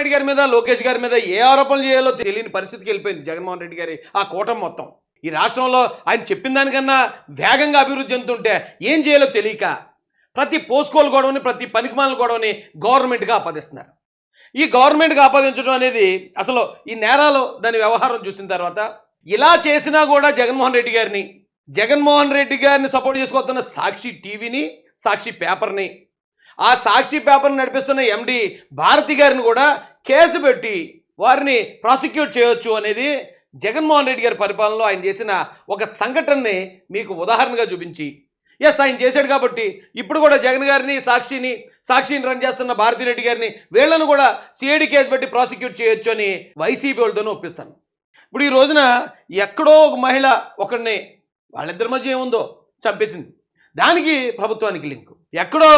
నాయుడు గారి మీద లోకేష్ గారి మీద ఏ ఆరోపణలు చేయాలో తెలియని పరిస్థితికి వెళ్ళిపోయింది జగన్మోహన్ రెడ్డి గారి ఆ కూటం మొత్తం. ఈ రాష్ట్రంలో ఆయన చెప్పిన దానికన్నా వేగంగా అభివృద్ధి చెందుతుంటే ఏం చేయాలో తెలియక ప్రతి పోస్కోలు గొడవని ప్రతి పనికిమాల గొడవని గవర్నమెంట్గా ఆపాదిస్తున్నారు. ఈ గవర్నమెంట్గా ఆపాదించడం అనేది అసలు ఈ నేరాలు దాని వ్యవహారం చూసిన తర్వాత ఇలా చేసినా కూడా జగన్మోహన్ రెడ్డి గారిని జగన్మోహన్ రెడ్డి గారిని సపోర్ట్ చేసుకొస్తున్న సాక్షి టీవీని సాక్షి పేపర్ని ఆ సాక్షి పేపర్ని నడిపిస్తున్న ఎండి భారతి గారిని కూడా కేసు పెట్టి వారిని ప్రాసిక్యూట్ చేయొచ్చు అనేది జగన్మోహన్ రెడ్డి గారి పరిపాలనలో ఆయన చేసిన ఒక సంఘటనని మీకు ఉదాహరణగా చూపించి ఎస్ ఆయన చేశాడు కాబట్టి ఇప్పుడు కూడా జగన్ గారిని సాక్షిని సాక్షిని రన్ చేస్తున్న భారతిరెడ్డి గారిని వీళ్ళను కూడా సిఐడి కేసు పెట్టి ప్రాసిక్యూట్ చేయొచ్చు అని వైసీపీ వాళ్ళతోనే ఒప్పిస్తాను. ఇప్పుడు ఈ రోజున ఎక్కడో ఒక మహిళ ఒకరిని వాళ్ళిద్దరి మధ్య ఏముందో చంపేసింది. దానికి ప్రభుత్వానికి లింక్. ఎక్కడో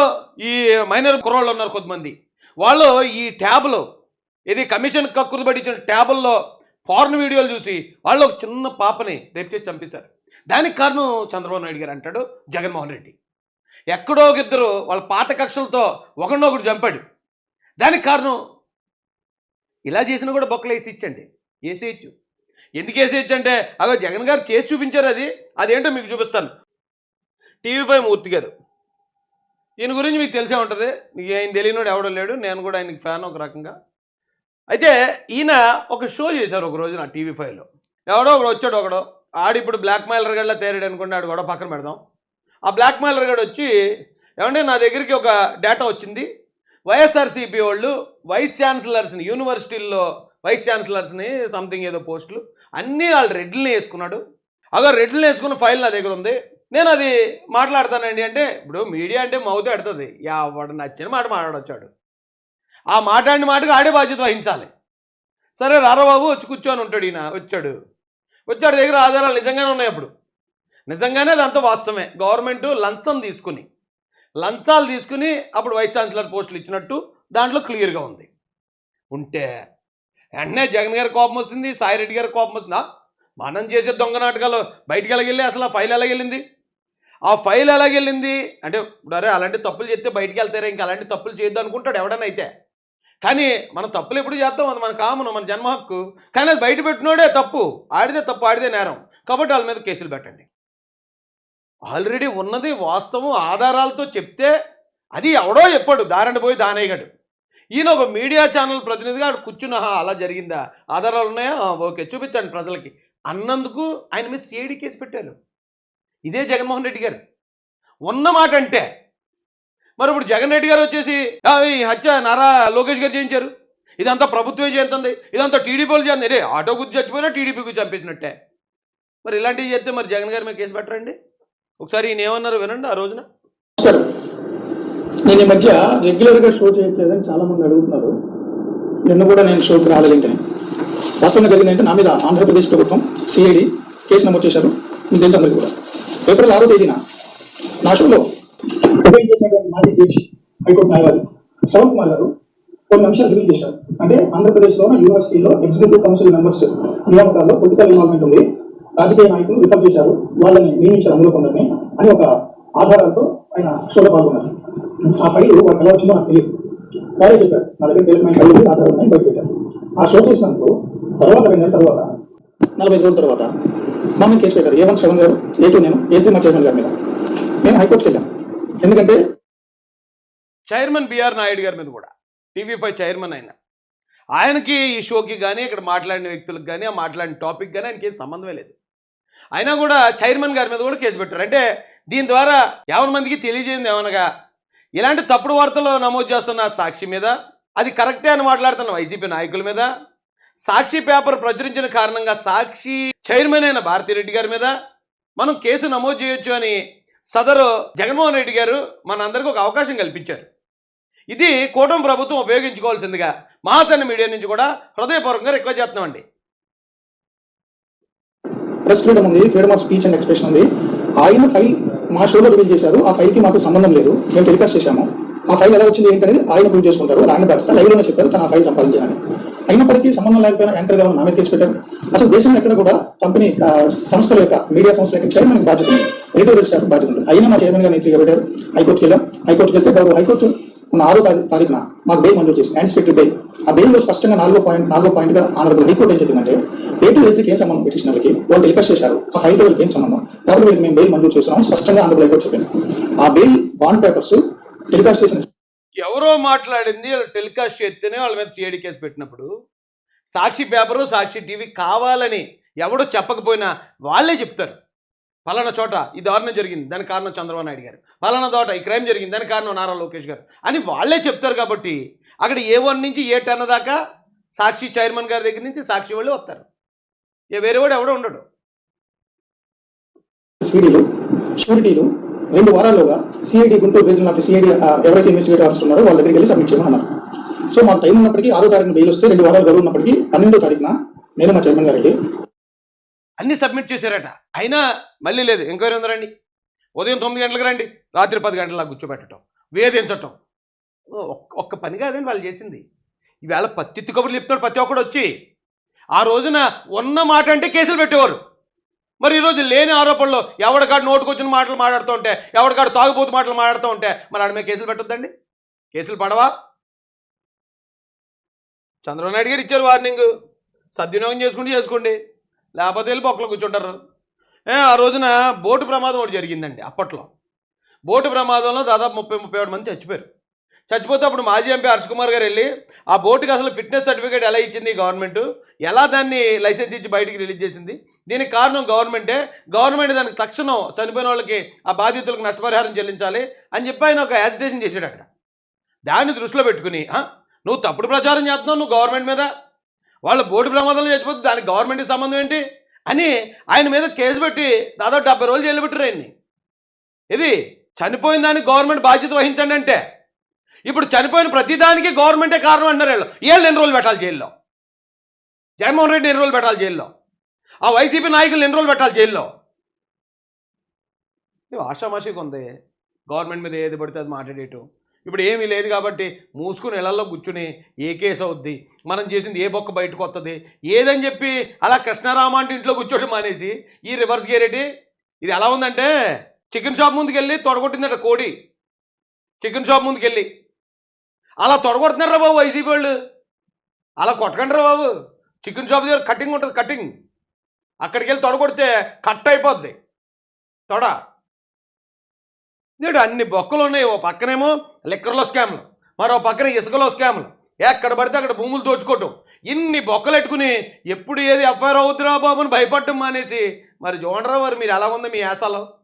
ఈ మైనర్ కుర్రాళ్ళు ఉన్నారు కొంతమంది. వాళ్ళు ఈ ట్యాబ్లో ఇది కమిషన్ కక్కులు పట్టించిన ట్యాబుల్లో ఫారెన్ వీడియోలు చూసి వాళ్ళు ఒక చిన్న పాపని రేపు చేసి చంపేశారు. దానికి కారణం చంద్రబాబు నాయుడు గారు అంటాడు జగన్మోహన్ రెడ్డి. ఎక్కడో ఒక ఇద్దరు వాళ్ళ పాత కక్షలతో ఒకరినొకడు చంపాడు. దానికి కారణం ఇలా చేసినా కూడా బొక్కలు వేసి ఇచ్చండి. వేసేయచ్చు ఎందుకు వేసేయచ్చు అంటే అగో జగన్ గారు చేసి చూపించారు అది. అదేంటో మీకు చూపిస్తాను. టీవీ ఫైవ్ మూర్తి గారు. దీని గురించి మీకు తెలిసే ఉంటుంది. మీకు ఆయన తెలియనోడు ఎవడో లేడు. నేను కూడా ఆయనకి ఫ్యాన్ ఒక రకంగా. అయితే ఈయన ఒక షో చేశారు ఒక రోజున టీవీ ఫైవ్లో. ఎవడో ఒకడు వచ్చాడు ఒకడు. ఆడు ఇప్పుడు బ్లాక్ మైలర్ గడ్లా తేరాడు అనుకున్నాడు కూడా పక్కన పెడదాం. ఆ బ్లాక్ మైలర్ గడ్ వచ్చి ఏమంటే నా దగ్గరికి ఒక డేటా వచ్చింది. వైఎస్ఆర్సీపీ వాళ్ళు వైస్ ఛాన్సలర్స్ని యూనివర్సిటీల్లో వైస్ ఛాన్సలర్స్ని సంథింగ్ ఏదో పోస్టులు అన్నీ వాళ్ళు రెడ్లని వేసుకున్నాడు. అగో రెడ్లని వేసుకున్న ఫైల్ నా దగ్గర ఉంది. నేను అది మాట్లాడతానండి అంటే ఇప్పుడు మీడియా అంటే మౌతే ఆడుతుంది ఎవడు నచ్చిన మాట మాట్లాడొచ్చాడు. ఆ మాట్లాడిన మాటకు ఆడే బాధ్యత వహించాలి. సరే రారాబాబు వచ్చి కూర్చొని ఉంటాడు ఈయన వచ్చాడు. వచ్చాడు దగ్గర ఆధారాలు నిజంగానే ఉన్నాయి అప్పుడు. నిజంగానే అదంతా వాస్తవమే. గవర్నమెంట్ లంచం తీసుకుని లంచాలు తీసుకుని అప్పుడు వైస్ ఛాన్సలర్ పోస్టులు ఇచ్చినట్టు దాంట్లో క్లియర్గా ఉంది. ఉంటే వెంటనే జగన్ గారి కోపం వస్తుంది సాయిరెడ్డి గారి కోపం వస్తుందా? మనం చేసే దొంగ నాటకాలు బయటికి ఎలాగెళ్ళి అసలు ఆ ఫైల్ ఎలాగెళ్ళింది ఆ ఫైల్ ఎలాగెళ్ళింది అంటే ఇప్పుడు అరే అలాంటి తప్పులు చేస్తే బయటికి వెళ్తారే ఇంకా అలాంటి తప్పులు చేయొద్దు అనుకుంటాడు ఎవడనైతే కానీ మనం తప్పులు ఎప్పుడు చేస్తాం అది మన కామను మన జన్మ హక్కు. కానీ అది బయట పెట్టినోడే తప్పు. ఆడితే తప్పు ఆడితే నేరం. కాబట్టి వాళ్ళ మీద కేసులు పెట్టండి. ఆల్రెడీ ఉన్నది వాస్తవం ఆధారాలతో చెప్తే అది ఎవడో చెప్పాడు. దారండి పోయి దానేయగడు. ఈయన ఒక మీడియా ఛానల్ ప్రతినిధిగా ఆడు కూర్చున్నాహా అలా జరిగిందా? ఆధారాలు ఉన్నాయా? ఓకే చూపించండి ప్రజలకి. అన్నందుకు ఆయన మీద సిఐడి కేసు పెట్టారు. ఇదే జగన్మోహన్ రెడ్డి గారు. ఉన్న మాట అంటే మరి ఇప్పుడు జగన్ రెడ్డి గారు వచ్చేసి ఈ హత్య నారా లోకేష్ గారు చేయించారు. ఇదంతా ప్రభుత్వమే చేస్తుంది. ఇదంతా టీడీపీ వాళ్ళు చేస్తుంది. రే ఆటో గుర్తు చచ్చిపోయినా టీడీపీకి చంపేసినట్టే. మరి ఇలాంటివి చేస్తే మరి జగన్ గారి మీద కేసు పెట్టరండి? ఒకసారి ఈయన ఏమన్నారు వినండి ఆ రోజున. నేను ఈ మధ్య రెగ్యులర్గా షో చేయట్లేదని చాలా మంది అడుగుతున్నారు. నిన్న కూడా నేను షోకి రాలేదంటే వాస్తవంగా జరిగిందంటే నా మీద ఆంధ్రప్రదేశ్ ప్రభుత్వం సిఐడి కేసు నమోదు చేశారు. మీకు తెలుసు అందరికీ కూడా. ఏప్రిల్ ఆరో తేదీన నా షోలో ఉదయం చేసినటువంటి మాజీ జడ్జి హైకోర్టు న్యాయవాది శ్రవణ్ కుమార్ గారు కొన్ని అంశాలు రివీల్ చేశారు. అంటే ఆంధ్రప్రదేశ్లో యూనివర్సిటీలో ఎగ్జిక్యూటివ్ కౌన్సిల్ మెంబర్స్ నియామకాల్లో పొలిటికల్ ఇన్వాల్వ్మెంట్ ఉంది. రాజకీయ నాయకులు రిఫర్ చేశారు. వాళ్ళని నియమించారు అందులో కొందరిని అని ఒక ఆధారాలతో ఆయన షోలో పాల్గొన్నారు. ఆ ఫైల్ వాళ్ళు ఎలా వచ్చిందో నాకు తెలియదు వాళ్ళే చెప్పారు నా దగ్గర కీలకమైన ఫైల్ ఆధారాలు ఉన్నాయి బయట పెట్టారు. ఆ షో చేసినందుకు తర్వాత రెండు నెలల తర్వాత నలభై రోజుల తర్వాత మా మీద కేసు పెట్టారు. ఏ వన్ సెవెన్ గారు ఏ టూ నేను ఏ త్రీ మా చైర్మన్ గారి మీద. నేను హైకోర్టుకి వెళ్ళాను. ఎందుకంటే? చైర్మన్ బిఆర్ నాయుడు గారి మీద కూడా. టీవీ ఫైవ్ చైర్మన్ ఆయన ఆయనకి ఈ షోకి కానీ ఇక్కడ మాట్లాడిన వ్యక్తులకు కానీ ఆ మాట్లాడిన టాపిక్ కానీ ఆయనకి ఏం సంబంధమే లేదు. అయినా కూడా చైర్మన్ గారి మీద కూడా కేసు పెట్టారు. అంటే దీని ద్వారా ఎవరి మందికి తెలియజేయండి ఏమనగా ఇలాంటి తప్పుడు వార్తలు నమోదు చేస్తున్న సాక్షి మీద అది కరెక్టే అని మాట్లాడుతున్న వైసీపీ నాయకుల మీద సాక్షి పేపర్ ప్రచురించిన కారణంగా సాక్షి చైర్మన్ అయిన భారతిరెడ్డి గారి మీద మనం కేసు నమోదు చేయొచ్చు అని సదరు జగన్మోహన్ రెడ్డి గారు మనందరికీ ఒక అవకాశం కల్పించారు. ఇది కూటమి ప్రభుత్వం ఉపయోగించుకోవాల్సిందిగా మహాసన్న మీడియా నుంచి కూడా హృదయపూర్వకంగా రిక్వెస్ట్ చేస్తున్నామండి. ప్రెస్ ఫ్రీడమ్ ఉంది. Freedom of speech and expression ఉంది. ఆయన ఫైల్ మా షోలో రివీల్ చేశారు. ఆ ఫైల్కి మాకు సంబంధం లేదు. మేము టెలికాస్ట్ చేశాము. ఆ ఫైల్ ఎలా వచ్చింది ఏంటనేది ఆయన ప్రూవ్ చేసుకుంటారు. ఆయన బాధ్యత లైవ్లోనే చెప్పారు. తన ఆ ఫైల్ సంపాదించాలని. అయినప్పటికీ సంబంధం లేకపోయినా యాంకర్గా ఉన్న నా కేసు పెట్టారు. అసలు దేశంలో ఎక్కడ కూడా కంపెనీ సంస్థల యొక్క మీడియా సంస్థల యొక్క చైర్మన్ బాధ్యత ఎడిటోరియల్ స్టాఫ్ బాధ్యత ఉంటుంది అయినా మా చైర్మన్గా ఇంటికి పెట్టారు. హైకోర్టుకి వెళ్ళాం. హైకోర్టుకి వెళ్తే గౌరవ హైకోర్టు మన ఆరో తారీఖున మాకు బెయిల్ మంజూరు చేసింది. Anticipated bail. ఆ బెయిల్లో స్పష్టంగా నాలుగో పాయింట్ నాలుగో పాయింట్గా ఆనరబుల్ హైకోర్టు ఏం చెప్పిందంటే ఏటు రైతులకి ఏం సంబంధం పిటిషనర్లకి వాళ్ళు రిక్వెస్ట్ చేశారు. ఆ ఫైల్తో ఏం సంబంధం? కాబట్టి వీళ్ళకి మేము బెయిల్ మంజూరు చేస్తున్నాం స్పష్టంగా ఆనరబుల్ హైకోర్టు చెప్పింది. ఆ బెయిల్ బాండ్ పేపర్స్ టెలికాస్ట్ చేసిన ఎవరో మాట్లాడింది వాళ్ళు టెలికాస్ట్ చేస్తేనే వాళ్ళ మీద సిఐడి కేసు పెట్టినప్పుడు. సాక్షి పేపరు సాక్షి టీవీ కావాలని ఎవడో చెప్పకపోయినా వాళ్ళే చెప్తారు. ఫలానా చోట ఈ దారుణం జరిగింది దాని కారణం చంద్రబాబు నాయుడు గారు. పలానా చోట ఈ క్రైమ్ జరిగింది దాని కారణం నారా లోకేష్ గారు అని వాళ్ళే చెప్తారు కాబట్టి అక్కడ ఏ వన్ నుంచి ఏ టెన్ దాకా సాక్షి చైర్మన్ గారి దగ్గర నుంచి సాక్షి వాళ్ళు వస్తారు. ఏ వేరే వాడు ఎవడో ఉండడు. షూరిటీలు రెండు వారాల్లోగా CID Guntur regional office CID ఎవరైతే ఇన్వెస్టిగేటివ్ ఆఫీసర్ ఉన్నారో వాళ్ళ దగ్గరికి వెళ్ళి సబ్మిట్ చేయమని సో మాకు టైం ఉన్నప్పటికీ ఆరో తారీఖున బెయిల్ వస్తే రెండు వారాలు గడువు ఉన్నప్పటికీ పన్నెండో తారీఖున నేను మా చైర్మన్ గారు వెళ్ళి అన్ని సబ్మిట్ చేశారట. అయినా మళ్ళీ లేదు. ఎంక్వైరీ ఉందరండి ఉదయం తొమ్మిది గంటలకు రండి. రాత్రి పది గంటలకు కూర్చోబెట్టడం వేధించటం. ఒక్క- ఒక్క పని కాదండి వాళ్ళు చేసింది. ఈవేళ పత్తి కబుర్లు చెప్తాడు ప్రతి ఒక్కడు వచ్చి ఆ రోజున ఉన్న మాట అంటే కేసులు పెట్టేవారు. మరి ఈరోజు లేని ఆరోపణలు ఎవడికాడు నోటుకొచ్చిన మాటలు మాట్లాడుతూ ఉంటే ఎవడికాడు తాగుబోతు మాటలు మాట్లాడుతూ ఉంటే మరి ఆడ మీద కేసులు పెట్టొద్దండి? కేసులు పడవా? చంద్రబాబు నాయుడు గారు ఇచ్చారు వార్నింగ్ సద్వినియోగం చేసుకుంటే చేసుకోండి. లేకపోతే వెళ్ళి బొక్కలు కూర్చుంటారు. ఆ రోజున బోటు ప్రమాదం ఒకటి జరిగిందండి అప్పట్లో. బోటు ప్రమాదంలో దాదాపు ముప్పై ముప్పై ఏడు మంది చచ్చిపోయారు. చచ్చిపోతే అప్పుడు మాజీ ఎంపీ హర్ష్ కుమార్ గారు వెళ్ళి ఆ బోటుకి అసలు ఫిట్నెస్ సర్టిఫికేట్ ఎలా ఇచ్చింది గవర్నమెంట్? ఎలా దాన్ని లైసెన్స్ ఇచ్చి బయటికి రిలీజ్ చేసింది? దీనికి కారణం గవర్నమెంటే. గవర్నమెంట్ దానికి తక్షణం చనిపోయిన వాళ్ళకి ఆ బాధితులకు నష్టపరిహారం చెల్లించాలి అని చెప్పి ఆయన ఒక యాజిటేషన్ చేశాడు అక్కడ. దాన్ని దృష్టిలో పెట్టుకుని నువ్వు తప్పుడు ప్రచారం చేస్తున్నావు నువ్వు గవర్నమెంట్ మీద. వాళ్ళ బోటు ప్రమాదంలో చచ్చిపోతే దానికి గవర్నమెంట్కి సంబంధం ఏంటి? అని ఆయన మీద కేసు పెట్టి దాదాపు డెబ్బై రోజులు జైలు పెట్టారు ఆయన్ని. ఇది చనిపోయిన దానికి గవర్నమెంట్ బాధ్యత వహించండి అంటే ఇప్పుడు చనిపోయిన ప్రతిదానికి గవర్నమెంటే కారణం అంటారు వీళ్ళు. వీళ్ళు ఎన్ని రోజులు పెట్టాలి జైల్లో? జగన్మోహన్ రెడ్డి ఎన్ని రోజులు పెట్టాలి జైల్లో? ఆ వైసీపీ నాయకులు ఎన్ని రోజులు పెట్టాలి జైల్లో? ఇది ఆషామాషిగా ఉంది. గవర్నమెంట్ మీద ఏది పడితే అది మాట్లాడేయటం ఇప్పుడు ఏమీ లేదు కాబట్టి మూసుకుని ఇళ్ళలో కూర్చుని ఏ కేసు అవుద్ది? మనం చేసింది ఏ బొక్క బయటకు వస్తుంది ఏదని చెప్పి అలా కృష్ణారామ అంటే ఇంట్లో కూర్చోవడం మానేసి ఈ రివర్స్ గేరేటి ఇది ఎలా ఉందంటే చికెన్ షాప్ ముందుకు వెళ్ళి తొడగొట్టిందట కోడి. చికెన్ షాప్ ముందుకు వెళ్ళి అలా తొడగొడుతున్నారా బాబు వైసీపీ వాళ్ళు? అలా కొట్టకండి రా బాబు. చికెన్ షాప్ దగ్గర కటింగ్ ఉంటుంది కటింగ్. అక్కడికి వెళ్ళి తొడగొడితే కట్ అయిపోద్ది. తొడ. నేడు అన్ని బొక్కలు ఉన్నాయి ఓ పక్కనేమో లిక్కర్లో స్కామ్లు మరో పక్కన ఇసుకలో స్కామ్లు. ఎక్కడ పడితే అక్కడ భూములు దోచుకోవటం. ఇన్ని బొక్కలు పెట్టుకుని ఎప్పుడు ఏది ఎఫ్ఐఆర్ అవుతురా బాబు అని భయపడటం మానేసి మరి చూడరా వారు మీరు ఎలా ఉంది మీ యాసలో?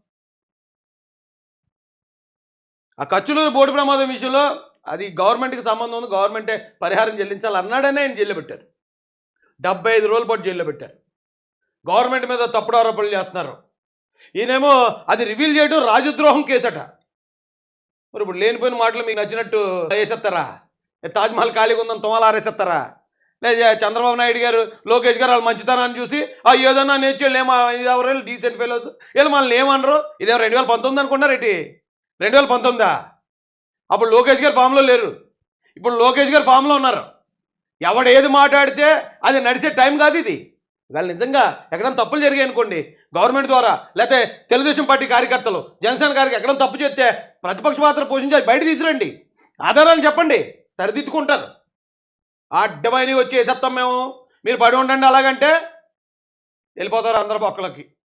ఆ ఖర్చులు బోర్డు ప్రమాదం విషయంలో అది గవర్నమెంట్కి సంబంధం ఉంది గవర్నమెంటే పరిహారం చెల్లించాలి అన్నాడనే ఆయన జైల్లో పెట్టారు. డెబ్బై ఐదు రోజుల పాటు జైల్లో పెట్టారు. గవర్నమెంట్ మీద తప్పుడు ఆరోపణలు చేస్తున్నారు. ఈయనేమో అది రివీల్ చేయడం రాజద్రోహం కేసట. మరి ఇప్పుడు లేనిపోయిన మాటలు మీకు నచ్చినట్టు వేసేస్తారా? తాజ్మహల్ ఖాళీగా ఉందని తుమాలు ఆరేసేస్తారా? లేదా చంద్రబాబు నాయుడు గారు లోకేష్ గారు వాళ్ళు మంచితనాన్ని చూసి ఆ ఏదన్నా నేర్చేళ్ళు ఏమో ఇది ఎవరు డీసెంట్ ఫెలోస్ వీళ్ళు మనల్ని ఏమనరు? ఇదే రెండు వేల పంతొమ్మిది అనుకున్నారు ఏంటి రెండు వేల పంతొమ్మిదా? అప్పుడు లోకేష్ గారు ఫామ్లో లేరు. ఇప్పుడు లోకేష్ గారు ఫామ్లో ఉన్నారు. ఎవడు ఏది మాట్లాడితే అది నడిచే టైం కాదు ఇది. వాళ్ళు నిజంగా ఎక్కడైనా తప్పులు జరిగాయి అనుకోండి గవర్నమెంట్ ద్వారా లేకపోతే తెలుగుదేశం పార్టీ కార్యకర్తలు జనసేన గారికి ఎక్కడ తప్పు చేస్తే ప్రతిపక్ష పాత్ర పోషించాలి బయట తీసురండి ఆధారాలు చెప్పండి సరిదిద్దుకుంటారు. ఆ అడ్డమైనవి వచ్చి వేసేస్తాం మేము. మీరు పడి ఉండండి అలాగంటే వెళ్ళిపోతారు అందరు బొక్కలకి.